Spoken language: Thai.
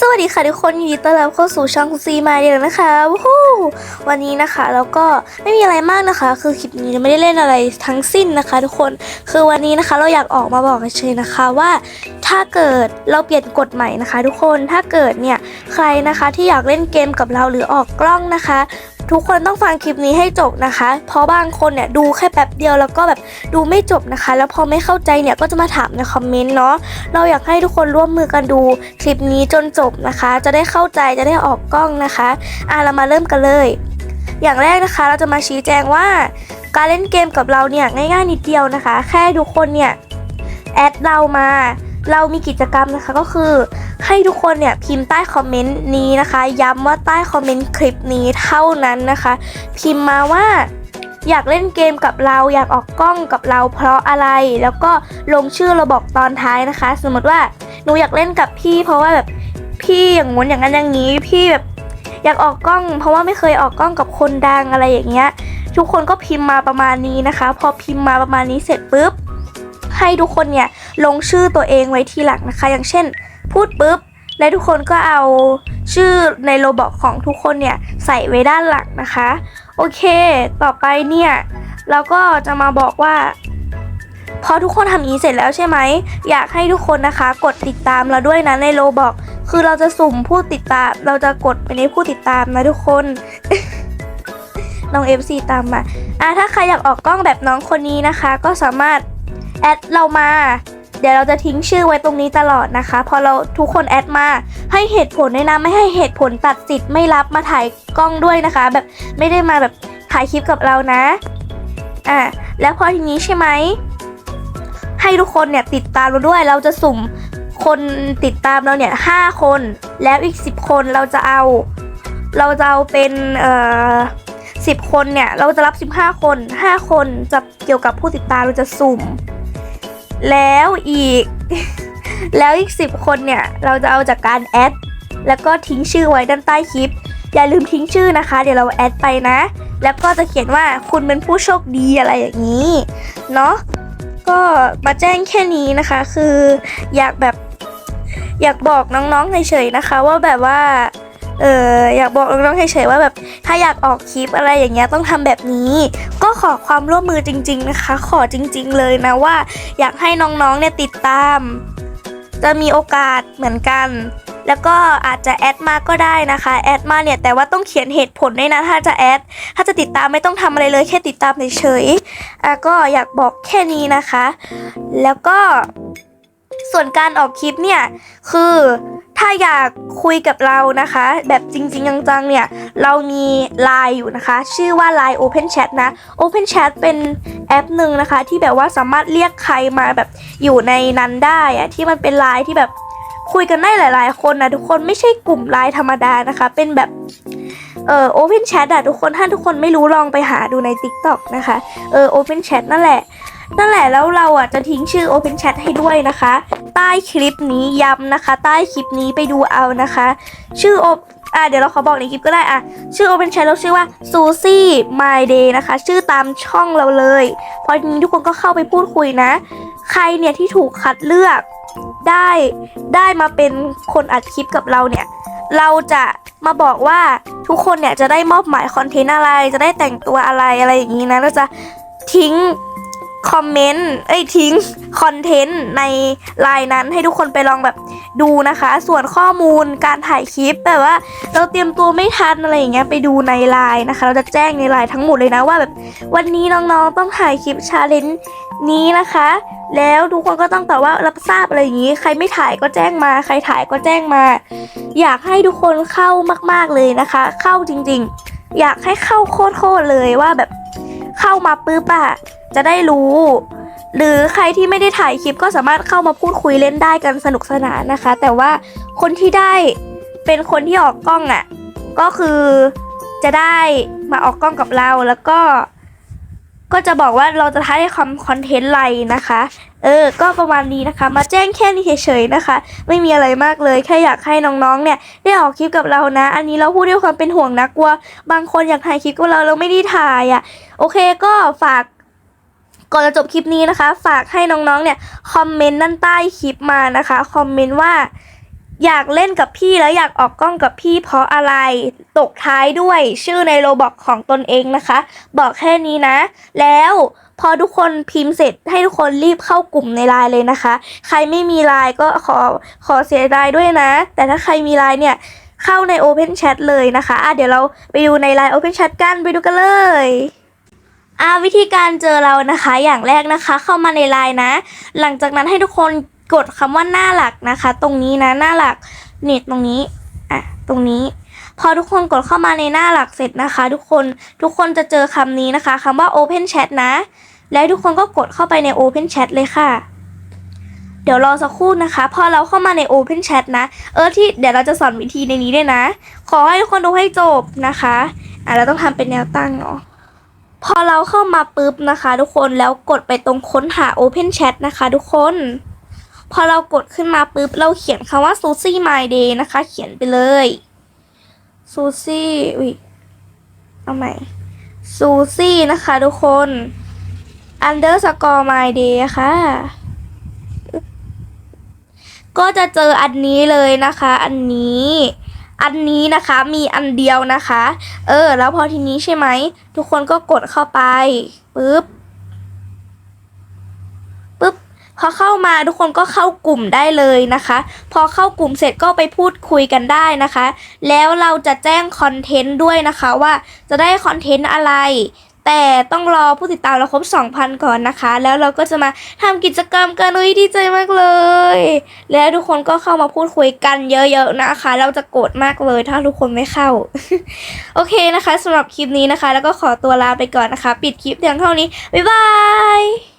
สวัสดีค่ะทุกคนยินดีต้อนรับเข้าสู่ช่องซีมาเดียวนะคะวู้วันนี้นะคะแล้วก็ไม่มีอะไรมากนะคะ คือคลิปนี้ไม่ได้เล่นอะไรทั้งสิ้นนะคะ ทุกคนคือวันนี้นะคะเราอยากออกมาบอกเฉยนะคะว่า ถ้าเกิดเราเปลี่ยนกฎใหม่นะคะ ทุกคนถ้าเกิดเนี่ยใครนะคะที่อยากเล่นเกมกับเราหรือออกกล้องนะคะ ทุกคนต้องฟังคลิปนี้ให้จบนะคะ เพราะบางคนเนี่ยดูแค่แป๊บเดียวแล้วก็แบบดูไม่จบนะคะ แล้วพอไม่เข้าใจเนี่ยก็จะมาถามในคอมเมนต์เนาะ เราอยากให้ทุกคนร่วมมือกันดูคลิปนี้จนจบนะคะ จะได้เข้าใจจะได้ออกกล้องนะคะอะเรามาเริ่มกันเลย อย่างแรกนะคะเราจะมาชี้แจงว่า การเล่นเกมกับเราเนี่ยง่ายๆนิดเดียวนะคะ แค่ทุกคนเนี่ยแอดเรามา เรามีกิจกรรมนะคะก็คือ ให้ทุกคนเนี่ยพิมพ์ใต้คอมเมนต์นี้นะคะ ย้ำว่าใต้คอมเมนต์คลิปนี้เท่านั้นนะคะ พิมพ์มาว่าอยากเล่นเกมกับเราอยากออกกล้องกับเราเพราะอะไร แล้วก็ลงชื่อเราบอกตอนท้ายนะคะ สมมติว่าหนูอยากเล่นกับพี่เพราะว่าแบบพี่อย่างงู้นอย่างนั้นอย่างนี้พี่แบบอยากออกกล้อง เพราะว่าไม่เคยออกกล้องกับคนดังอะไรอย่างเงี้ย ทุกคนก็พิมพ์มาประมาณนี้นะคะ พอพิมพ์มาประมาณนี้เสร็จปุ๊บ ให้ทุกคนเนี่ยลงชื่อตัวเองไว้ทีหลังนะคะ อย่างเช่น พูดปุ๊บ และทุกคนก็เอาชื่อในโรบอกของทุกคนเนี่ยใส่ไว้ด้านหลังนะคะ โอเค ต่อไปเนี่ยเราก็จะมาบอกว่าพอทุกคนทำนี้เสร็จแล้วใช่ไหม อยากให้ทุกคนนะคะ กดติดตามเราด้วยนะในโลบอก คือเราจะสุ่มผู้ติดตาม เราจะกดไปในผู้ติดตามนะทุกคน น้อง FC ตามมาอะถ้าใครอยากออกกล้องแบบน้องคนนี้นะคะ ก็สามารถ แอดเรามา เดี๋ยวเราจะทิ้งชื่อไว้ตรงนี้ตลอดนะคะ พอเราทุกคนแอดมาให้เหตุผลด้วยนะไม่ให้เหตุผลตัดสิทธิ์ไม่รับมาถ่ายกล้องด้วยนะคะ แบบไม่ได้มาแบบถ่ายคลิปกับเรานะอะแล้วพอทีนี้ใช่ไหมให้ทุกคนเนี่ยติดตามเราด้วยเราจะสุ่มคนติดตามเราเนี่ยห้าคน แล้วอีกสิบคนเราจะเอา เราจะเอาเป็นเอ่อสิบคนเนี่ย เราจะรับสิบห้าคนห้าคนจะเกี่ยวกับผู้ติดตามเราจะสุ่ม แล้วอีก แล้วอีกสิบคนเนี่ย เราจะเอาจากการแอด แล้วก็ทิ้งชื่อไว้ด้านใต้คลิป อย่าลืมทิ้งชื่อนะคะ เดี๋ยวเราแอดไปนะ แล้วก็จะเขียนว่าคุณเป็นผู้โชคดีอะไรอย่างนี้ เนาะก็มาแจ้งแค่นี้นะคะ คืออยากแบบอยากบอกน้องๆเฉยๆนะคะ ว่าแบบว่า เอออยากบอกน้องๆเฉยๆว่าแบบถ้าอยากออกคลิปอะไรอย่างเงี้ยต้องทำแบบนี้ ก็ขอความร่วมมือจริง ๆนะคะ ขอจริง ๆ เลยนะว่า อยากให้น้องๆเนี่ยติดตาม จะมีโอกาสเหมือนกันแล้วก็อาจจะแอดมาก็ได้นะคะ แอดมาเนี่ยแต่ว่าต้องเขียนเหตุผลด้วยนะ ถ้าจะแอด ถ้าจะติดตามไม่ต้องทำอะไรเลยแค่ติดตามเฉยๆอะก็อยากบอกแค่นี้นะคะ แล้วก็ส่วนการออกคลิปเนี่ยคือ ถ้าอยากคุยกับเรานะคะ แบบจริงๆจังๆเนี่ย เรามี Line อยู่นะคะ ชื่อว่า Line Open Chat นะ Open Chat เป็นแอปหนึ่งนะคะ ที่แบบว่าสามารถเรียกใครมาแบบอยู่ในนั้นได้อะที่มันเป็นไลน์ที่แบบคุยกันได้หลาย ๆ คนนะทุกคนไม่ใช่กลุ่มไลน์ธรรมดานะคะ เป็นแบบเออ Open Chat อะทุกคนถ้าทุกคนไม่รู้ลองไปหาดูใน TikTok นะคะเออ Open Chat นั่นแหละ นั่นแหละแล้วเราอะจะทิ้งชื่อ Open Chat ให้ด้วยนะคะ ใต้คลิปนี้ย้ำนะคะ ใต้คลิปนี้ไปดูเอานะคะ ชื่อโออะเดี๋ยวเราขอบอกในคลิปก็ได้อะชื่อ Open Chat เราชื่อว่า Susie My Day นะคะ ชื่อตามช่องเราเลย พอทีนี้ทุกคนก็เข้าไปพูดคุยนะ ใครเนี่ยที่ถูกคัดเลือกได้ได้มาเป็นคนอัดคลิปกับเราเนี่ย เราจะมาบอกว่าทุกคนเนี่ยจะได้มอบหมายคอนเทนต์อะไร จะได้แต่งตัวอะไรอะไรอย่างนี้นะเราจะทิ้ง คอมเมนต์เอ้ยทิ้งคอนเทนต์ในไลน์นั้นให้ทุกคนไปลองแบบดูนะคะ ส่วนข้อมูลการถ่ายคลิปแบบว่า เราเตรียมตัวไม่ทันอะไรอย่างเงี้ยไปดูในไลน์นะคะ เราจะแจ้งในไลน์ทั้งหมดเลยนะว่าแบบวันนี้น้องๆต้องถ่ายคลิปชาเลนจ์นี้นะคะ แล้วทุกคนก็ต้องตอบว่ารับทราบอะไรอย่างงี้ ใครไม่ถ่ายก็แจ้งมา ใครถ่ายก็แจ้งมา อยากให้ทุกคนเข้ามาก ๆเลยนะคะ เข้าจริงๆ อยากให้เข้าโคตรๆเลยว่าแบบ เข้ามาปุ๊บอะจะได้รู้ หรือใครที่ไม่ได้ถ่ายคลิปก็สามารถเข้ามาพูดคุยเล่นได้กันสนุกสนานนะคะ แต่ว่าคนที่ได้เป็นคนที่ออกกล้องอะ่ะก็คือจะได้มาออกกล้องกับเราแล้วก็ ก็จะบอกว่าเราจะท้ายคำคอนเทนต์ไรนะคะ เออ ก็ประมาณนี้นะคะ มาแจ้งแค่นี้เฉยๆนะคะ ไม่มีอะไรมากเลย แค่อยากให้น้องๆ เนี่ยได้ออกคลิปกับเรานะ อันนี้เราพูดด้วยความเป็นห่วงนะกลัว บางคนอยากถ่ายคลิปกับเราเราไม่ได้ถ่ายอะ่ะ โอเคก็ฝากก่อนจะจบคลิปนี้นะคะ ฝากให้น้องๆ เนี่ยคอมเมนต์ด้านใต้คลิปมานะคะ คอมเมนต์ว่า อยากเล่นกับพี่แล้วอยากออกกล้องกับพี่เพราะอะไร ตกท้ายด้วยชื่อในโรบอกของตนเองนะคะ บอกแค่นี้นะ แล้วพอทุกคนพิมพ์เสร็จให้ทุกคนรีบเข้ากลุ่มในไลน์เลยนะคะ ใครไม่มีไลน์ก็ขอขอเสียดายด้วยนะ แต่ถ้าใครมีไลน์เนี่ยเข้าใน Open Chat เลยนะคะะเดี๋ยวเราไปดูในไลน์ Open Chat กันไปดูกันเลยอ่าวิธีการเจอเรานะคะ อย่างแรกนะคะ เข้ามาในไลน์นะ หลังจากนั้นให้ทุกคน กดคำว่าหน้าหลักนะคะ ตรงนี้นะหน้าหลักเนี่ตรงนี้อะตรงนี้ พอทุกคนกดเข้ามาในหน้าหลักเสร็จนะคะ ทุกคนทุกคนจะเจอคำนี้นะคะคำว่า Open Chat นะ แล้วทุกคนก็กดเข้าไปใน Open Chat เลยค่ะเดี๋ยวรอสักครู่นะคะ พอเราเข้ามาใน Open Chat นะ เออที่เดี๋ยวเราจะสอนวิธีในนี้ด้วยนะ ขอให้ทุกคนดูให้จบนะคะอะเราต้องทำเป็นแนวตั้งเนาะพอเราเข้ามาปุ๊บนะคะ ทุกคนแล้วกดไปตรงค้นหา Open Chat นะคะ ทุกคน พอเรากดขึ้นมาปุ๊บ เราเขียนคำว่า Susie My Day นะคะ เขียนไปเลย Susie อุ้ยเอาใหม่ Susie นะคะทุกคน underscore my day ค่ะ ก็จะเจออันนี้เลยนะคะ อันนี้ อันนี้นะคะมีอันเดียวนะคะ เออ แล้วพอทีนี้ใช่ไหม ทุกคนก็กดเข้าไปปุ๊บ พอเข้ามาทุกคนก็เข้ากลุ่มได้เลยนะคะ พอเข้ากลุ่มเสร็จก็ไปพูดคุยกันได้นะคะ แล้วเราจะแจ้งคอนเทนต์ด้วยนะคะว่าจะได้คอนเทนต์อะไร แต่ต้องรอผู้ติดตามเราครบ 2,000 ก่อนนะคะ แล้วเราก็จะมาทำกิจกรรมกันอุ้ยดีใจมากเลย แล้วทุกคนก็เข้ามาพูดคุยกันเยอะๆนะคะ เราจะโกรธมากเลยถ้าทุกคนไม่เข้า โอเคนะคะสำหรับคลิปนี้นะคะ แล้วก็ขอตัวลาไปก่อนนะคะ ปิดคลิปเพียงเท่านี้บ๊ายบาย